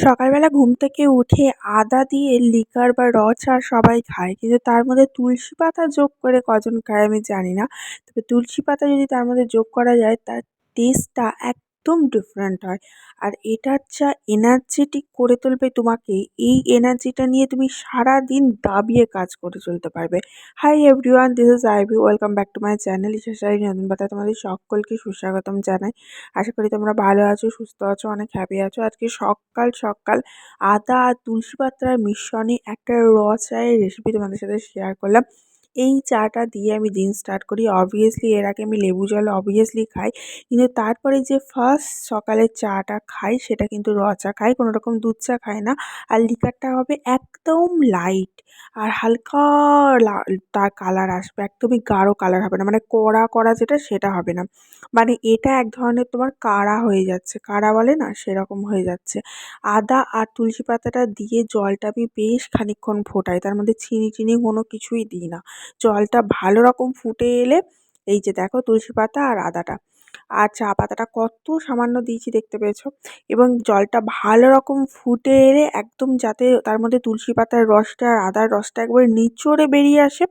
সকালবেলা ঘুম থেকে উঠে আদা দিয়ে লিকার বা র চা সবাই খায়। কিন্তু তার মধ্যে তুলসী পাতা যোগ করে কজন খায় আমি জানি না। তবে তুলসী পাতা যদি তার মধ্যে যোগ করা যায়, তার টেস্টটা একদম ডিফারেন্ট হয়। আর এটার যা এনার্জেটিক করে তুলবে তোমাকে, এই এনার্জিটা নিয়ে তুমি সারাদিন দাবিয়ে কাজ করে চলতে পারবে। Hi everyone this is Ivy welcome back to my channel ইশাশাই নতুন পাতা তোমাদের সকলকে সুস্বাগতম জানাই। আশা করি তোমরা ভালো আছো, সুস্থ আছো, অনেক হ্যাপি আছো। আজকে সকাল সকাল আদা আর তুলসী পাতার মিশ্রণে একটা র চায়ের রেসিপি তোমাদের সাথে শেয়ার করলাম। এই চাটা দিয়ে আমি দিন স্টার্ট করি। অবভিয়াসলি এর আগে আমি লেবু জল অবভিয়াসলি খাই। কিন্তু তারপরে যে ফার্স্ট সকালে চাটা খাই, সেটা কিন্তু র চা খাই। কোনো রকম দুধ চা খাই না। আর লিকারটা হবে একদম লাইট আর হালকা তার কালার আসবে। একদমই গাঢ় কালার হবে না। মানে কড়া কড়া যেটা, সেটা হবে না। মানে এটা এক ধরনের তোমার কাড়া হয়ে যাচ্ছে। কাড়া বলে না, সেরকম হয়ে যাচ্ছে। আদা আর তুলসী পাতাটা দিয়ে জলটা আমি বেশ খানিকক্ষণ ফোটাই। তার মধ্যে চিনি চিনি কোনো কিছুই দিই না। জলটা ভালো রকম ফুটে এলে এই যে দেখো তুলসী পাতা আর আদাটা। আর চা পাতাটা কত সামান্য দিয়েছি দেখতে পেয়েছ। এবং জলটা ভালো রকম ফুটে এলে একদম যাতে তার মধ্যে তুলসী পাতার রসটা আর আদার রসটা একবার নিচড়ে বেরিয়ে আসে।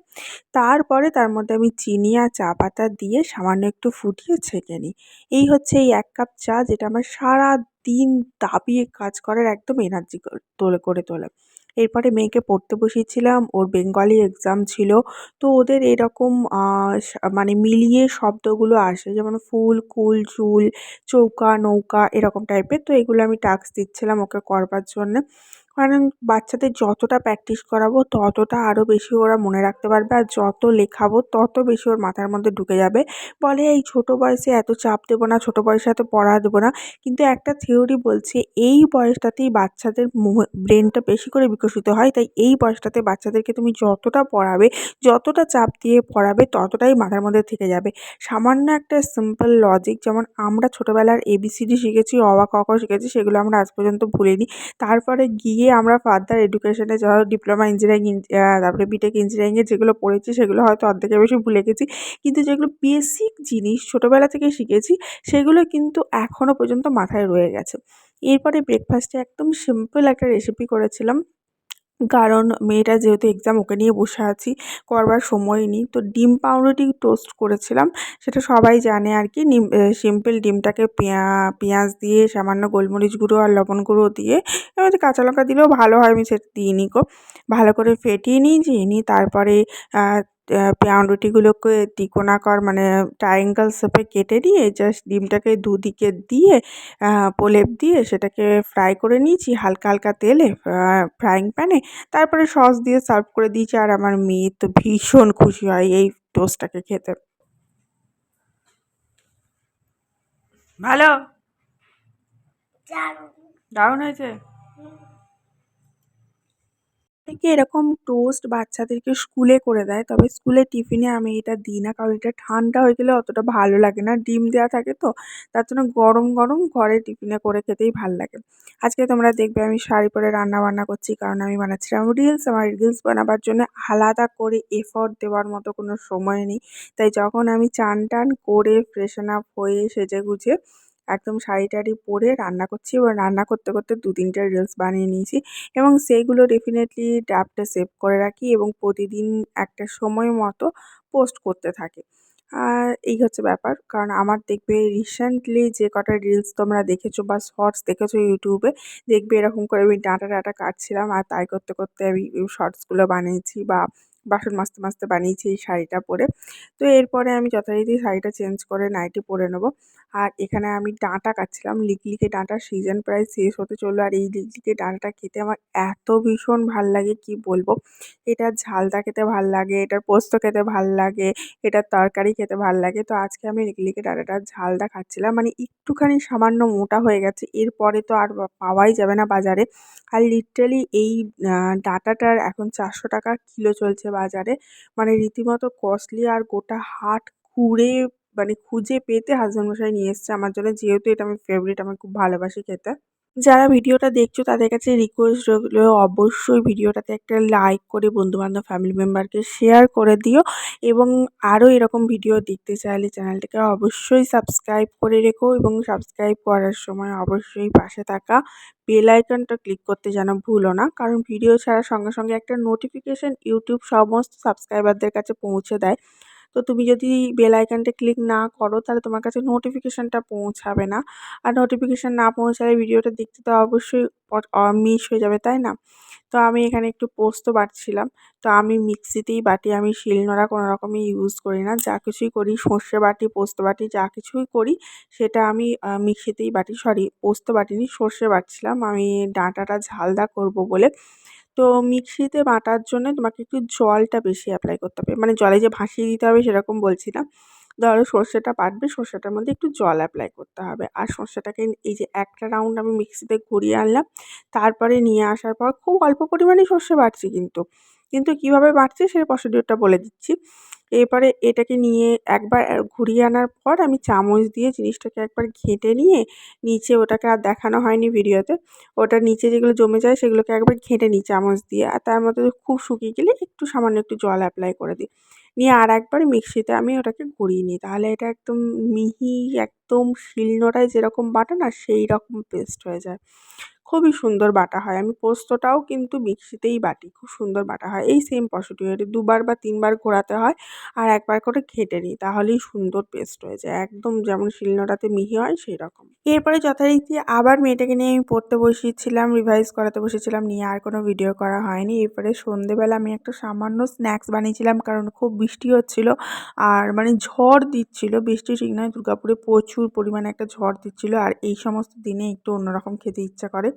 তারপরে তার মধ্যে আমি চিনি আর চা পাতা দিয়ে সামান্য একটু ফুটিয়ে ছেঁকে নিই। এই হচ্ছে এই এক কাপ চা যেটা আমার সারা দিন দাবিয়ে কাজ করার একদম এনার্জি তোলে করে তোলে। এরপরে মেয়েকে পড়তে বসিয়েছিলাম, ওর বেঙ্গলি এক্সাম ছিল। তো ওদের এরকম মানে মিলিয়ে শব্দগুলো আসে, যেমন ফুল, কুল, চুল, চৌকা, নৌকা, এরকম টাইপের তো এগুলো আমি টাস্ক দিচ্ছিলাম ওকে করবার জন্যে। কারণ বাচ্চাদের যতটা প্র্যাকটিস করাবো, ততটা আরও বেশি ওরা মনে রাখতে পারবে আর যত লেখাবো, তত বেশি ওর মাথার মধ্যে ঢুকে যাবে। বলে, এই ছোটো বয়সে এত চাপ দেবো না, ছোটো বয়সে এত পড়া দেবো না। কিন্তু একটা থিওরি বলছে, এই বয়সটাতেই বাচ্চাদের ব্রেনটা বেশি করে বিকশিত হয়, তাই এই বয়সটাতে বাচ্চাদেরকে তুমি যতটা পড়াবে, যতটা চাপ দিয়ে পড়াবে, ততটাই মাথার মধ্যে থেকে যাবে। সামান্য একটা সিম্পল লজিক যেমন আমরা ছোটোবেলার এবিসিডি শিখেছি, অ আ ক শিখেছি, সেগুলো আমরা আজ পর্যন্ত ভুলিনি। তারপরে গিয়ে আমরা ফার্দার এডুকেশনে যা ডিপ্লোমা ইঞ্জিনিয়ারিং তারপরে বিটেক ইঞ্জিনিয়ারিংয়ে যেগুলো পড়েছি, সেগুলো হয়তো অর্ধেকের বেশি ভুলে গেছি। কিন্তু যেগুলো বেসিক জিনিস ছোটোবেলা থেকে শিখেছি, সেগুলো কিন্তু এখনও পর্যন্ত মাথায় রয়ে গেছে। এরপরে ব্রেকফাস্টে একদম সিম্পল একটা রেসিপি করেছিলাম। কারণ মেয়েটা যেহেতু এক্সাম ওকে নিয়ে বসে আছি, করবার সময় নেই। তো ডিম পাউরুটি টোস্ট করেছিলাম, সেটা সবাই জানে আর কি। নিম সিম্পল ডিমটাকে পেঁয়া, পেঁয়াজ দিয়ে, সামান্য গোলমরিচ গুঁড়ো আর লবণ গুঁড়ো দিয়ে এবার কাঁচা লঙ্কা দিলেও ভালো হয়, আমি সেটা দিইনি গো। ভালো করে ফেটিয়ে নিয়েছি, নিয়ে তারপরে পাউরুটিগুলোকে তিকোণাকার মানে ট্রায়াঙ্গেল শেপে কেটে নিয়ে জাস্ট ডিমটাকে দুদিকে দিয়ে প্রলেপ দিয়ে সেটাকে ফ্রাই করে নিয়েছি হালকা হালকা তেলে ফ্রাইং প্যানে তারপরে সস দিয়ে সার্ভ করে দিয়েছি আর আমার মেয়ে তো ভীষণ খুশি হয় এই টোস্টটাকে খেতে। ভালো? দারুণ হয়েছে? থেকে এরকম টোস্ট বাচ্চাদেরকে স্কুলে করে দেয়। তবে স্কুলের টিফিনে আমি এটা দিই না, কারণ এটা ঠান্ডা হয়ে গেলে অতটা ভালো লাগে না। ডিম দেওয়া থাকে তো, তার জন্য গরম গরম ঘরে টিফিনে করে খেতেই ভালো লাগে। আজকে তোমরা দেখবে আমি শাড়ি পরে রান্না বান্না করছি, কারণ আমি বানাচ্ছিলাম রিলস আমার রিলস বানাবার জন্য আলাদা করে এফর্ট দেওয়ার মতো কোনো সময় নেই। তাই যখন আমি চান টান করে ফ্রেশন আপ হয়ে সেজে গুজে একদম শাড়ি টাড়ি পরে রান্না করছি। এবার রান্না করতে করতে দু তিনটে রিলস বানিয়ে নিয়েছি এবং সেইগুলো ডেফিনেটলি ড্রাফটে সেভ করে রাখি এবং প্রতিদিন একটা সময় মতো পোস্ট করতে থাকি। আর এই হচ্ছে ব্যাপার, কারণ আমার দেখবে রিসেন্টলি যে কটা রিলস তোমরা দেখেছ বা শর্টস দেখেছ ইউটিউবে দেখবে এরকম করে আমি ডাঁটা ডাঁটা কাটছিলাম আর তাই করতে করতে আমি শর্টসগুলো বানিয়েছি বা বাসন মাজতে মাজতে বানিয়েছি এই শাড়িটা পরে। তো এরপরে আমি যথারীতি শাড়িটা চেঞ্জ করে নাইটি পরে নেব। আর এখানে আমি ডাঁটা কাটছিলাম লিকলিকে ডাঁটার সিজন প্রায় শেষ হতে চলল। আর এই লিকলিকে ডাঁটাটা খেতে আমার এত ভীষণ ভালো লাগে, কি বলব? এটার ঝালটা খেতে ভালো লাগে এটার পোস্ত খেতে ভালো লাগে এটার তরকারি খেতে ভালো লাগে। তো আজকে আমি লিকলিকে ডাঁটাটার ঝালটা খাচ্ছিলাম। মানে একটুখানি সামান্য মোটা হয়ে গেছে, এরপরে তো আর পাওয়াই যাবে না বাজারে। আর লিটারালি এই ডাঁটাটার এখন চারশো টাকা কিলো চলছে। বাজারে। মানে রীতিমতো কস্টলি আর গোটা হাট ঘুরে মানে খুঁজে পেতে হাজব্যান্ড মশাই নিয়ে এসছে আমার জন্য। যেহেতু এটা আমার ফেভারিট আমি খুব ভালোবাসি খেতে। যারা ভিডিওটা দেখছ, তাদের কাছে রিকোয়েস্ট রইল, অবশ্যই ভিডিওটাতে একটা লাইক করে বন্ধুবান্ধব ফ্যামিলি মেম্বারকে শেয়ার করে দিও এবং আরও এরকম ভিডিও দেখতে চাইলে চ্যানেলটাকে অবশ্যই সাবস্ক্রাইব করে রেখো এবং সাবস্ক্রাইব করার সময় অবশ্যই পাশে থাকা বেল আইকনটা ক্লিক করতে যেন ভুলো না। কারণ ভিডিও ছাড়ার সঙ্গে সঙ্গে একটা নোটিফিকেশান ইউটিউব সমস্ত সাবস্ক্রাইবারদের কাছে পৌঁছে দেয়। তো তুমি যদি বেল আইকনটা ক্লিক না করো, তাহলে তোমার কাছে নোটিফিকেশানটা পৌঁছাবে না। আর নোটিফিকেশান না পৌঁছালে ভিডিওটা দেখতে তো অবশ্যই মিস হয়ে যাবে, তাই না? তো আমি এখানে একটু পোস্ত বাটছিলাম। তো আমি মিক্সিতেই বাটি, আমি শিলনোড়া কোনো রকমই ইউজ করি না। যা কিছুই করি, সর্ষে বাটি, পোস্ত বাটি, যা কিছুই করি, সেটা আমি মিক্সিতেই বাটি সরি পোস্ত বাটিনি সর্ষে বাটছিলাম। আমি ডাঁটাটা ঝালদা করব বলে তো মিক্সিতে বাটার জন্য তোমাকে একটু জলটা বেশি অ্যাপ্লাই করতে হবে। মানে জলে যে ভাসিয়ে দিতে হবে সেরকম বলছি না। ধরো সর্ষেটা বাটবে, সর্ষেটার মধ্যে একটু জল অ্যাপ্লাই করতে হবে। আর সর্ষেটাকে এই যে একটা রাউন্ড আমি মিক্সিতে ঘুরিয়ে আনলাম, তারপরে নিয়ে আসার পর খুব অল্প পরিমাণে সর্ষে বাটছি কিন্তু। কিন্তু কীভাবে বাটছি সেই প্রসিডিওরটা বলে দিচ্ছি। এরপরে এটাকে নিয়ে একবার ঘুরিয়ে আনার পর আমি চামচ দিয়ে জিনিসটাকে একবার ঘেঁটে নিয়ে নিচে ওটাকে আর দেখানো হয়নি ভিডিওতে। ওটার নিচে যেগুলো জমে যায় সেগুলোকে একবার ঘেঁটে নিই চামচ দিয়ে আর তার মধ্যে খুব শুকিয়ে গেলে একটু সামান্য একটু জল অ্যাপ্লাই করে দিই। নিয়ে আর একবার মিক্সিতে আমি ওটাকে ঘুরিয়ে নিই। তাহলে এটা একদম মিহি, একদম শিলনোড়ায় যেরকম বাটে না সেই রকম পেস্ট হয়ে যায়। খুবই সুন্দর বাটা হয়। আমি পোস্তটাও কিন্তু মিক্সিতেই বাটি, খুব সুন্দর বাটা হয়। এই সেম প্রসিডিওর দুবার বা তিনবার ঘোরাতে হয় আর একবার করে ঘেঁটে নিই, তাহলেই সুন্দর পেস্ট হয়ে যায়। একদম যেমন শিলনোড়াতে মিহি হয় সেই রকম এরপরে যথারীতি আবার মেয়েটাকে নিয়ে আমি পড়তে বসিয়েছিলাম রিভাইজ করাতে বসেছিলাম, নিয়ে আর কোনো ভিডিও করা হয়নি। এরপরে সন্ধেবেলা আমি একটা সামান্য স্ন্যাক্স বানিয়েছিলাম কারণ খুব বৃষ্টি হচ্ছিল আর মানে ঝড় দিচ্ছিল। বৃষ্টি ঠিক নয়, দুর্গাপুরে প্রচুর পরিমাণে একটা ঝড় দিচ্ছিল আর এই সমস্ত দিনে একটু অন্যরকম খেতে ইচ্ছা করে।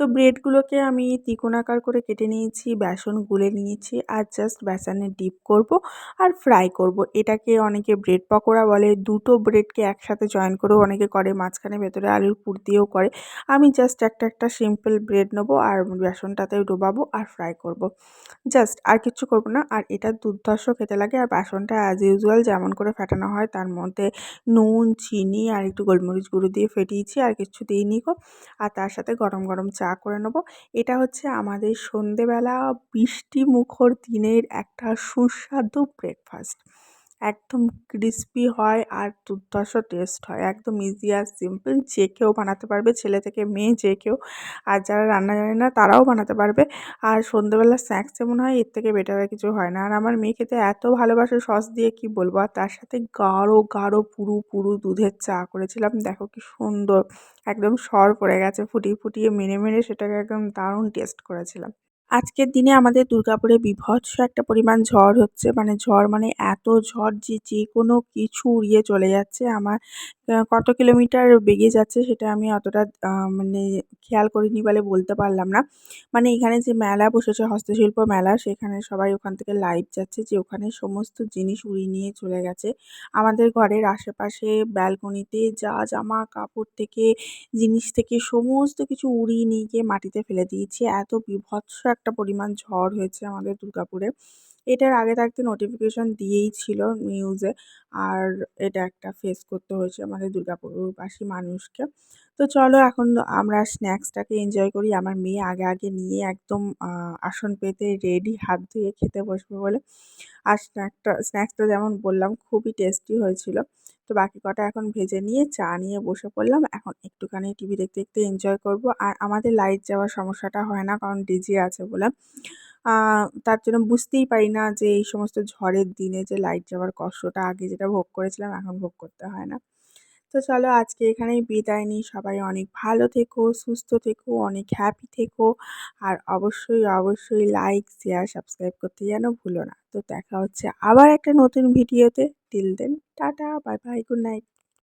তো ব্রেডগুলোকে আমি তিকোণ আকার করে কেটে নিয়েছি, বেসন গুলে নিয়েছি, আর জাস্ট বেসনে ডিপ করব আর ফ্রাই করব। এটাকে অনেকে ব্রেড পকোড়া বলে, দুটো ব্রেডকে একসাথে জয়েন করেও অনেকে করে, মাঝখানে ভেতরে আলুর পুর দিয়েও করে। আমি জাস্ট একটা একটা সিম্পল ব্রেড নেব আর বেসনটাতে ডোবাবো আর ফ্রাই করব। জাস্ট আর কিচ্ছু করব না, আর এটা দুর্ধর্ষ খেতে লাগে আর বেসনটা অ্যাজ ইউজুয়াল যেমন করে ফেটানো হয় তার মধ্যে নুন, চিনি আর একটু গোলমরিচ গুঁড়ো দিয়ে ফেটিয়েছি আর কিছু দিইনি গো আর তার সাথে গরম গরম চা করে নেব। এটা হচ্ছে আমাদের সন্ধেবেলা বৃষ্টি মুখর দিনের একটা সুস্বাদু ব্রেকফাস্ট একদম ক্রিস্পি হয় আর দুর্ধর্ষ টেস্ট হয়। একদম ইজি আর সিম্পল যে কেউ বানাতে পারবে, ছেলে থেকে মেয়ে যে কেউ। আর যারা রান্না জানে না, তারাও বানাতে পারবে। আর সন্ধ্যেবেলা স্ন্যাক্স যেমন হয়, এর থেকে বেটার আর কিছু হয় না। আর আমার মেয়ে খেতে এত ভালোবাসে সস দিয়ে কি বলব? আর তার সাথে গাঢ় গাঢ়, পুরু পুরু দুধের চা করেছিলাম। দেখো কি সুন্দর, একদম সর পড়ে গেছে, ফুটিয়ে ফুটিয়ে মেরে মেরে সেটাকে একদম দারুণ টেস্ট করেছিলাম। আজকের দিনে আমাদের দুর্গাপুরে বীভৎস একটা পরিমাণ ঝড় হচ্ছে। মানে ঝড় মানে এত ঝড় যে যে কোনো কিছু উড়িয়ে চলে যাচ্ছে। আমার কত কিলোমিটার বেগে যাচ্ছে সেটা আমি অতটা মানে খেয়াল করিনি বলে বলতে পারলাম না। মানে এখানে যে মেলা বসেছে, হস্তশিল্প মেলা, সেখানে সবাই ওখান থেকে লাইভ যাচ্ছে যে ওখানে সমস্ত জিনিস উড়িয়ে নিয়ে চলে গেছে। আমাদের ঘরের আশেপাশে ব্যালকনিতে যা জামা কাপড় থেকে, জিনিস থেকে সমস্ত কিছু উড়িয়ে নিয়ে গিয়ে মাটিতে ফেলে দিয়েছে। এত বীভৎস একটা পরিমাণ ঝড় হয়েছে আমাদের দুর্গাপুরে। এটার আগে থাকতে নোটিফিকেশন দিয়েই ছিল নিউজে আর এটা একটা ফেস করতে হয়েছে আমাদের দুর্গাপুরবাসী মানুষকে। তো চলো এখন আমরা স্ন্যাক্সটাকে এনজয় করি। আমার মেয়ে আগে আগে নিয়ে একদম আসন পেতে রেডি হাত ধুয়ে খেতে বসবে বলে। আর স্ন্যাকটা স্ন্যাক্সটা যেমন বললাম, খুবই টেস্টি হয়েছিল। তো বাকি কটা এখন ভেজে নিয়ে চা নিয়ে বসে পড়লাম। এখন একটুখানি টিভি দেখতে দেখতে এনজয় করব। আর আমাদের লাইট যাওয়ার সমস্যাটা হয় না, কারণ ডিজি আছে বলে। তার জন্য বুঝতেই পারি না যে এই সমস্ত ঝড়ের দিনে যে লাইট যাওয়ার কষ্টটা, আগে যেটা ভোগ করেছিলাম, এখন ভোগ করতে হয় না। তো চলো আজকে এখানেই বিদায় নিই। সবাই অনেক ভালো থেকো, সুস্থ থেকো, অনেক হ্যাপি থেকো। আর অবশ্যই অবশ্যই লাইক শেয়ার সাবস্ক্রাইব করতে যেন ভুলো না। তো দেখা হচ্ছে আবার একটা নতুন ভিডিওতে till then tata bye bye good night